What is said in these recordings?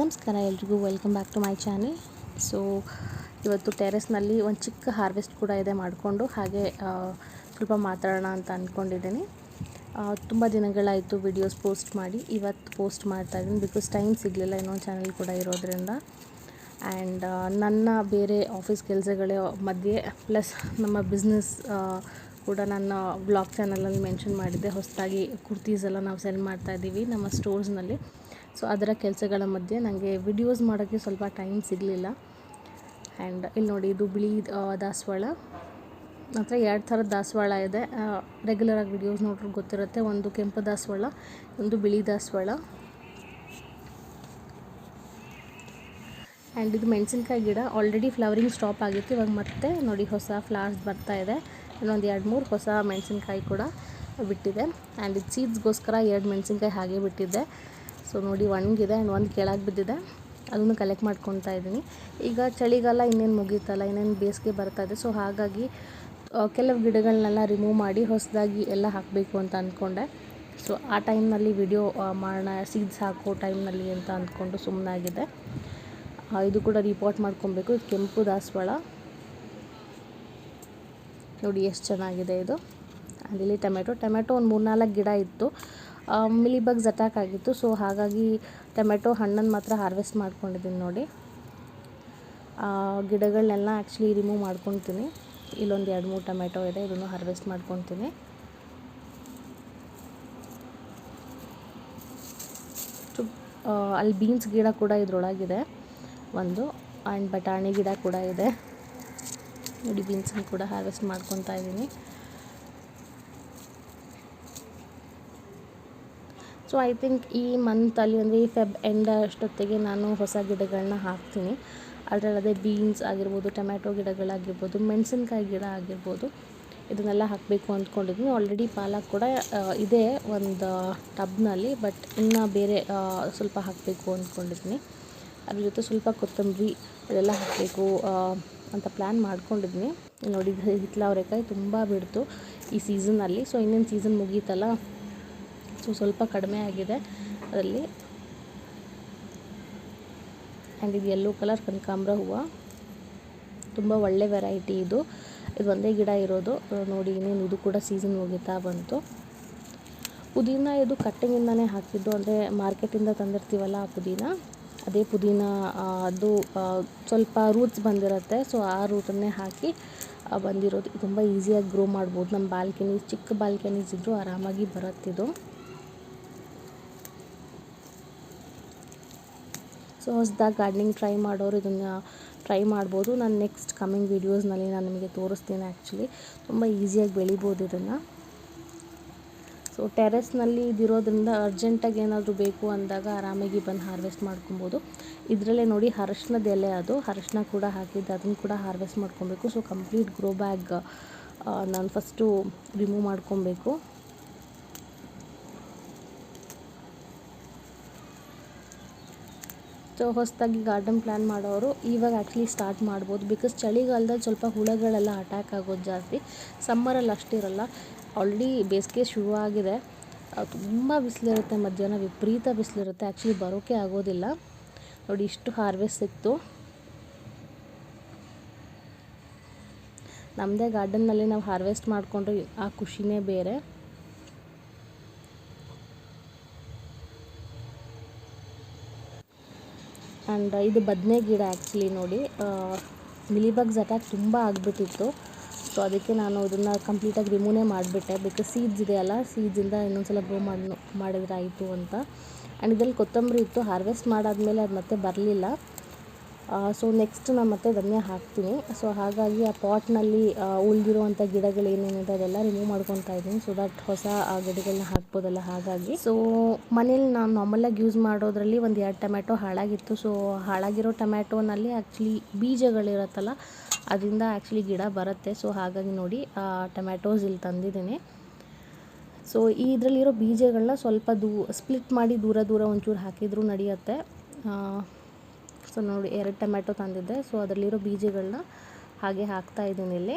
ನಮಸ್ಕಾರ ಎಲ್ರಿಗೂ welcome back to my channel so ಇವತ್ತು ಟೆರೆಸ್ನಲ್ಲಿ ಒಂದು ಚಿಕ್ಕ ಹಾರ್ವೆಸ್ಟ್ ಕೂಡ ಇದೆ ಮಾಡಿಕೊಂಡು, ಹಾಗೆ ಸ್ವಲ್ಪ ಮಾತಾಡೋಣ ಅಂತ ಅಂದ್ಕೊಂಡಿದ್ದೀನಿ ತುಂಬ ದಿನಗಳಾಯಿತು ವಿಡಿಯೋಸ್ ಪೋಸ್ಟ್ ಮಾಡಿ, ಇವತ್ತು ಪೋಸ್ಟ್ ಮಾಡ್ತಾ ಇದ್ದೀನಿ ಬಿಕಾಸ್ ಟೈಮ್ ಸಿಗಲಿಲ್ಲ ಇನ್ನೊಂದು ಚಾನಲ್ ಕೂಡ ಇರೋದ್ರಿಂದ. ಆ್ಯಂಡ್ ನನ್ನ ಬೇರೆ ಆಫೀಸ್ ಕೆಲಸಗಳ ಮಧ್ಯೆ ಪ್ಲಸ್ ನಮ್ಮ ಬಿಸ್ನೆಸ್ ಕೂಡ ನನ್ನ ಬ್ಲಾಗ್ ಚಾನಲಲ್ಲಿ ಮೆನ್ಷನ್ ಮಾಡಿದ್ದೆ. ಹೊಸದಾಗಿ ಕುರ್ತೀಸ್ ಎಲ್ಲ ನಾವು ಸೆಲ್ ಮಾಡ್ತಾ ಇದ್ದೀವಿ ನಮ್ಮ ಸ್ಟೋರ್ಸ್ನಲ್ಲಿ ಸೊ ಅದರ ಕೆಲಸಗಳ ಮಧ್ಯೆ ನನಗೆ ವಿಡಿಯೋಸ್ ಮಾಡೋಕ್ಕೆ ಸ್ವಲ್ಪ ಟೈಮ್ ಸಿಗಲಿಲ್ಲ. ಆ್ಯಂಡ್ ಇಲ್ಲಿ ನೋಡಿ, ಇದು ಬಿಳಿ ದಾಸವಾಳ. ಹತ್ರ ಎರಡು ಥರದ ದಾಸವಾಳ ಇದೆ. ರೆಗ್ಯುಲರಾಗಿ ವಿಡಿಯೋಸ್ ನೋಡ್ರೆ ಗೊತ್ತಿರುತ್ತೆ. ಒಂದು ಕೆಂಪು ದಾಸವಾಳ, ಒಂದು ಬಿಳಿ ದಾಸವಾಳ. ಆ್ಯಂಡ್ ಇದು ಮೆಣಸಿನ್ಕಾಯಿ ಗಿಡ. ಆಲ್ರೆಡಿ ಫ್ಲವರಿಂಗ್ ಸ್ಟಾಪ್ ಆಗಿತ್ತು. ಇವಾಗ ಮತ್ತೆ ನೋಡಿ, ಹೊಸ ಫ್ಲವರ್ಸ್ ಬರ್ತಾ ಇದೆ. ಇನ್ನೊಂದು ಎರಡು ಮೂರು ಹೊಸ ಮೆಣಸಿನ್ಕಾಯಿ ಕೂಡ ಬಿಟ್ಟಿದೆ. ಆ್ಯಂಡ್ ಇದು ಸೀಡ್ಸ್ಗೋಸ್ಕರ ಎರಡು ಮೆಣಸಿನ್ಕಾಯಿ ಹಾಗೆ ಬಿಟ್ಟಿದ್ದೆ. ಸೊ ನೋಡಿ, ಒಣಗಿದೆ ಆ್ಯಂಡ್ ಒಂದು ಕೆಳಗೆ ಬಿದ್ದಿದೆ. ಅದನ್ನು ಕಲೆಕ್ಟ್ ಮಾಡ್ಕೊತಾ ಇದ್ದೀನಿ. ಈಗ ಚಳಿಗಾಲ ಇನ್ನೇನು ಮುಗೀತಲ್ಲ, ಇನ್ನೇನು ಬೇಸಿಗೆ ಬರ್ತಾ ಇದೆ. ಸೊ ಹಾಗಾಗಿ ಕೆಲವು ಗಿಡಗಳನ್ನೆಲ್ಲ ರಿಮೂವ್ ಮಾಡಿ ಹೊಸದಾಗಿ ಎಲ್ಲ ಹಾಕಬೇಕು ಅಂತ ಅಂದ್ಕೊಂಡೆ ಸೊ ಆ ಟೈಮ್ನಲ್ಲಿ ವಿಡಿಯೋ ಮಾಡೋಣ ಸೀಡ್ಸ್ ಹಾಕೋ ಟೈಮ್ನಲ್ಲಿ ಅಂತ ಅಂದ್ಕೊಂಡು ಸುಮ್ಮನಾಗಿದೆ ಇದು ಕೂಡ ರಿಪೋರ್ಟ್ ಮಾಡ್ಕೊಬೇಕು. ಕೆಂಪು ದಾಸವಾಳ. ನೋಡಿ, ಎಷ್ಟು ಚೆನ್ನಾಗಿದೆ ಇದು. ಅಲ್ಲಿ ಟೊಮೆಟೊ ಟೊಮೆಟೊ ಒಂದು ಮೂರ್ನಾಲ್ಕು ಗಿಡ ಇತ್ತು. ಮಿಲಿಬಗ್ಸ್ ಅಟ್ಯಾಕ್ ಆಗಿತ್ತು. ಸೊ ಹಾಗಾಗಿ ಟೊಮೆಟೊ ಹಣ್ಣನ್ನು ಮಾತ್ರ ಹಾರ್ವೆಸ್ಟ್ ಮಾಡ್ಕೊಂಡಿದ್ದೀನಿ ನೋಡಿ. ಗಿಡಗಳನ್ನೆಲ್ಲ ಆ್ಯಕ್ಚುಲಿ ರಿಮೂವ್ ಮಾಡ್ಕೊತೀನಿ. ಇಲ್ಲೊಂದು ಎರಡು ಮೂರು ಟೊಮೆಟೊ ಇದೆ, ಇದನ್ನು ಹಾರ್ವೆಸ್ಟ್ ಮಾಡ್ಕೊತೀನಿ. ಅಲ್ಲಿ ಬೀನ್ಸ್ ಗಿಡ ಕೂಡ ಇದರೊಳಗಿದೆ. ಒಂದು ಆ್ಯಂಡ್ ಬಟಾಣಿ ಗಿಡ ಕೂಡ ಇದೆ. ನೋಡಿ, ಬೀನ್ಸನ್ನು ಕೂಡ ಹಾರ್ವೆಸ್ಟ್ ಮಾಡ್ಕೊತಾ ಇದ್ದೀನಿ. ಸೊ ಐ ಥಿಂಕ್ ಈ ಮಂತಲ್ಲಿ ಅಂದರೆ ಈ ಫೆಬ್ ಎಂಡ್ ಅಷ್ಟೊತ್ತಿಗೆ ನಾನು ಹೊಸ ಗಿಡಗಳನ್ನ ಹಾಕ್ತೀನಿ. ಅದರಲ್ಲದೆ ಅದೇ ಬೀನ್ಸ್ ಆಗಿರ್ಬೋದು ಟೊಮ್ಯಾಟೊ ಗಿಡಗಳಾಗಿರ್ಬೋದು, ಮೆಣಸಿನ್ಕಾಯಿ ಗಿಡ ಆಗಿರ್ಬೋದು, ಇದನ್ನೆಲ್ಲ ಹಾಕಬೇಕು ಅಂದ್ಕೊಂಡಿದ್ದೀನಿ. ಆಲ್ರೆಡಿ ಪಾಲಕ್ ಕೂಡ ಇದೆ ಒಂದು ಟಬ್ನಲ್ಲಿ ಬಟ್ ಇನ್ನು ಬೇರೆ ಸ್ವಲ್ಪ ಹಾಕಬೇಕು ಅಂದ್ಕೊಂಡಿದ್ದೀನಿ. ಅದ್ರ ಜೊತೆ ಸ್ವಲ್ಪ ಕೊತ್ತಂಬರಿ ಇದೆಲ್ಲ ಹಾಕಬೇಕು ಅಂತ ಪ್ಲ್ಯಾನ್ ಮಾಡ್ಕೊಂಡಿದ್ದೀನಿ. ನೋಡಿ ಹಿತ್ಲ ಅವರೆಕಾಯಿ ತುಂಬ ಬಿಡ್ತು ಈ ಸೀಸನಲ್ಲಿ ಸೊ ಇನ್ನೇನು ಸೀಸನ್ ಮುಗೀತಲ್ಲ ಸೊ ಸ್ವಲ್ಪ ಕಡಿಮೆ ಆಗಿದೆ. ಅದರಲ್ಲಿ ಆ್ಯಂಡ್ ಇದು ಯೆಲ್ಲೋ ಕಲರ್ ಕನಕಾಂಬ್ರ ಹೂವು. ತುಂಬ ಒಳ್ಳೆ ವೆರೈಟಿ ಇದು. ಇದು ಒಂದೇ ಗಿಡ ಇರೋದು. ನೋಡಿ, ಇನ್ನೇನು ಇದು ಕೂಡ ಸೀಸನ್ ಹೋಗಿತಾ ಬಂತು. ಪುದೀನ ಇದು ಕಟ್ಟಿಂಗಿಂದನೇ ಹಾಕಿದ್ದು. ಅಂದರೆ ಮಾರ್ಕೆಟಿಂದ ತಂದಿರ್ತೀವಲ್ಲ ಆ ಪುದೀನ? ಅದೇ ಪುದೀನ ಅದು ಸ್ವಲ್ಪ ರೂಟ್ಸ್ ಬಂದಿರುತ್ತೆ. ಸೊ ಆ ರೂಟನ್ನೇ ಹಾಕಿ ಬಂದಿರೋದು. ತುಂಬ ಈಸಿಯಾಗಿ ಗ್ರೋ ಮಾಡ್ಬೋದು. ನಮ್ಮ ಬಾಲ್ಕನೀಸ್ ಚಿಕ್ಕ ಬಾಲ್ಕನೀಸ್ ಇದ್ದರೂ ಆರಾಮಾಗಿ ಬರುತ್ತಿದ್ದು ಸೊ ಹೊಸದಾಗಿ ಗಾರ್ಡನಿಂಗ್ ಟ್ರೈ ಮಾಡೋರು ಇದನ್ನು ಟ್ರೈ ಮಾಡ್ಬೋದು. ನಾನು ನೆಕ್ಸ್ಟ್ ಕಮಿಂಗ್ ವೀಡಿಯೋಸ್ನಲ್ಲಿ ನಾನು ನಿಮಗೆ ತೋರಿಸ್ತೀನಿ ಆ್ಯಕ್ಚುಲಿ ತುಂಬ ಈಸಿಯಾಗಿ ಬೆಳಿಬೋದು ಇದನ್ನು. ಸೊ ಟೆರೆಸ್ನಲ್ಲಿ ಇದಿರೋದ್ರಿಂದ ಅರ್ಜೆಂಟಾಗಿ ಏನಾದರೂ ಬೇಕು ಅಂದಾಗ ಆರಾಮಾಗಿ ಬಂದು ಹಾರ್ವೆಸ್ಟ್ ಮಾಡ್ಕೊಬೋದು. ಇದರಲ್ಲೇ ನೋಡಿ ಅರಶಿನದ ಎಲೆ ಅದು. ಅರಶಿನ ಕೂಡ ಹಾಕಿದ್ದು. ಅದನ್ನು ಕೂಡ ಹಾರ್ವೆಸ್ಟ್ ಮಾಡ್ಕೊಬೇಕು. ಸೊ ಕಂಪ್ಲೀಟ್ ಗ್ರೋ ಬ್ಯಾಗ್ ನಾನು ಫಸ್ಟು ರಿಮೂವ್ ಮಾಡ್ಕೊಬೇಕು. ಸೊ ಹೊಸದಾಗಿ ಗಾರ್ಡನ್ ಪ್ಲ್ಯಾನ್ ಮಾಡೋರು ಇವಾಗ ಆ್ಯಕ್ಚುಲಿ ಸ್ಟಾರ್ಟ್ ಮಾಡ್ಬೋದು. ಬಿಕಾಸ್ ಚಳಿಗಾಲದಲ್ಲಿ ಸ್ವಲ್ಪ ಹುಳಗಳೆಲ್ಲ ಅಟ್ಯಾಕ್ ಆಗೋದು ಜಾಸ್ತಿ. ಸಮ್ಮರಲ್ಲಿ ಅಷ್ಟಿರಲ್ಲ ಆಲ್ರೆಡಿ ಬೇಸಿಗೆ ಶುರುವಾಗಿದೆ ತುಂಬ ಬಿಸಿಲಿರುತ್ತೆ ಮಧ್ಯಾಹ್ನ, ವಿಪರೀತ ಬಿಸಿಲಿರುತ್ತೆ. ಆ್ಯಕ್ಚುಲಿ ಬರೋಕ್ಕೆ ಆಗೋದಿಲ್ಲ. ನೋಡಿ ಇಷ್ಟು ಹಾರ್ವೆಸ್ಟ್ ಸಿಕ್ತು. ನಮ್ಮದೇ ಗಾರ್ಡನ್ನಲ್ಲಿ ನಾವು ಹಾರ್ವೆಸ್ಟ್ ಮಾಡಿಕೊಂಡ್ರೆ ಆ ಖುಷಿನೇ ಬೇರೆ. ಆ್ಯಂಡ್ ಇದು ಬದನೆ ಗಿಡ ಆ್ಯಕ್ಚುಲಿ ನೋಡಿ. ಮಿಲಿಬಗ್ಸ್ ಅಟ್ಯಾಕ್ ತುಂಬ ಆಗಿಬಿಟ್ಟಿತ್ತು. ಸೊ ಅದಕ್ಕೆ ನಾನು ಇದನ್ನು ಕಂಪ್ಲೀಟಾಗಿ ರಿಮೂವೇ ಮಾಡಿಬಿಟ್ಟೆ. ಬಿಕಾಸ್ ಸೀಡ್ಸ್ ಇದೆಯಲ್ಲ ಸೀಡ್ಸಿಂದ ಇನ್ನೊಂದ್ಸಲ ಗ್ರೋ ಮಾಡಿ ಮಾಡಿದ್ರೆ ಆಯಿತು ಅಂತ. ಆ್ಯಂಡ್ ಇದರಲ್ಲಿ ಕೊತ್ತಂಬರಿ ಇತ್ತು. ಹಾರ್ವೆಸ್ಟ್ ಮಾಡಾದಮೇಲೆ ಅದು ಮತ್ತೆ ಬರಲಿಲ್ಲ. ಸೊ ನೆಕ್ಸ್ಟ್ ನಾನು ಮತ್ತೆ ಧನ್ಯ ಹಾಕ್ತೀನಿ. ಸೊ ಹಾಗಾಗಿ ಆ ಪಾಟ್ನಲ್ಲಿ ಉಳಿದಿರುವಂಥ ಗಿಡಗಳು ಏನೇನಿದೆ ಅದೆಲ್ಲ ರಿಮೂವ್ ಮಾಡ್ಕೊತಾ ಇದ್ದೀನಿ. ಸೊ ದಟ್ ಹೊಸ, ಆ ಗಿಡಗಳನ್ನ ಹಾಕ್ಬೋದಲ್ಲ ಹಾಗಾಗಿ. ಸೊ ಮನೇಲಿ ನಾನು ನಾರ್ಮಲಾಗಿ ಯೂಸ್ ಮಾಡೋದ್ರಲ್ಲಿ ಒಂದು ಎರಡು ಟೊಮ್ಯಾಟೊ ಹಾಳಾಗಿತ್ತು. ಸೊ ಹಾಳಾಗಿರೋ ಟೊಮ್ಯಾಟೊನಲ್ಲಿ ಆ್ಯಕ್ಚುಲಿ ಬೀಜಗಳಿರುತ್ತಲ್ಲ, ಅದರಿಂದ ಆ್ಯಕ್ಚುಲಿ ಗಿಡ ಬರುತ್ತೆ. ಸೊ ಹಾಗಾಗಿ ನೋಡಿ, ಆ, ಟೊಮ್ಯಾಟೋಸ್ ಇಲ್ಲಿ ತಂದಿದ್ದೀನಿ. ಸೊ ಈ ಇದರಲ್ಲಿರೋ ಬೀಜಗಳನ್ನ ಸ್ವಲ್ಪ ದೂ ಸ್ಪ್ಲಿಟ್ ಮಾಡಿ ದೂರ ದೂರ ಒಂಚೂರು ಹಾಕಿದರೂ ನಡೆಯುತ್ತೆ. ಸೊ ನೋಡಿ ಎರಡು ಟೊಮ್ಯಾಟೊ ತಂದಿದ್ದೆ. ಸೊ ಅದರಲ್ಲಿರೋ ಬೀಜಗಳನ್ನ ಹಾಗೆ ಹಾಕ್ತಾ ಇದ್ದೀನಿ ಇಲ್ಲಿ.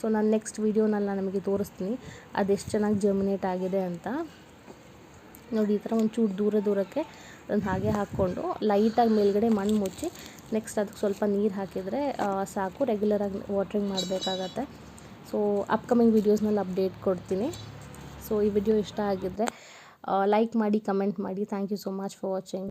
ಸೊ ನಾನು ನೆಕ್ಸ್ಟ್ ವೀಡಿಯೋನಲ್ಲಿ ನಾನು ನಿಮಗೆ ತೋರಿಸ್ತೀನಿ. ಅದೆಷ್ಟು ಚೆನ್ನಾಗಿ ಜರ್ಮಿನೇಟ್ ಆಗಿದೆ ಅಂತ. ನೋಡಿ, ಈ ಥರ ಒಂಚೂರು ದೂರ ದೂರಕ್ಕೆ ಅದನ್ನು ಹಾಗೆ ಹಾಕ್ಕೊಂಡು ಲೈಟಾಗಿ ಮೇಲ್ಗಡೆ ಮಣ್ಣು ಮುಚ್ಚಿ ನೆಕ್ಸ್ಟ್ ಅದಕ್ಕೆ ಸ್ವಲ್ಪ ನೀರು ಹಾಕಿದರೆ ಸಾಕು. ರೆಗ್ಯುಲರಾಗಿ ವಾಟ್ರಿಂಗ್ ಮಾಡಬೇಕಾಗತ್ತೆ. ಸೊ ಅಪ್ಕಮಿಂಗ್ ವೀಡಿಯೋಸ್ನಲ್ಲಿ ಅಪ್ಡೇಟ್ ಕೊಡ್ತೀನಿ. ಸೊ ಈ ವಿಡಿಯೋ ಇಷ್ಟ ಆಗಿದ್ದರೆ ಲೈಕ್ ಮಾಡಿ ಕಮೆಂಟ್ ಮಾಡಿ. Thank you so much for watching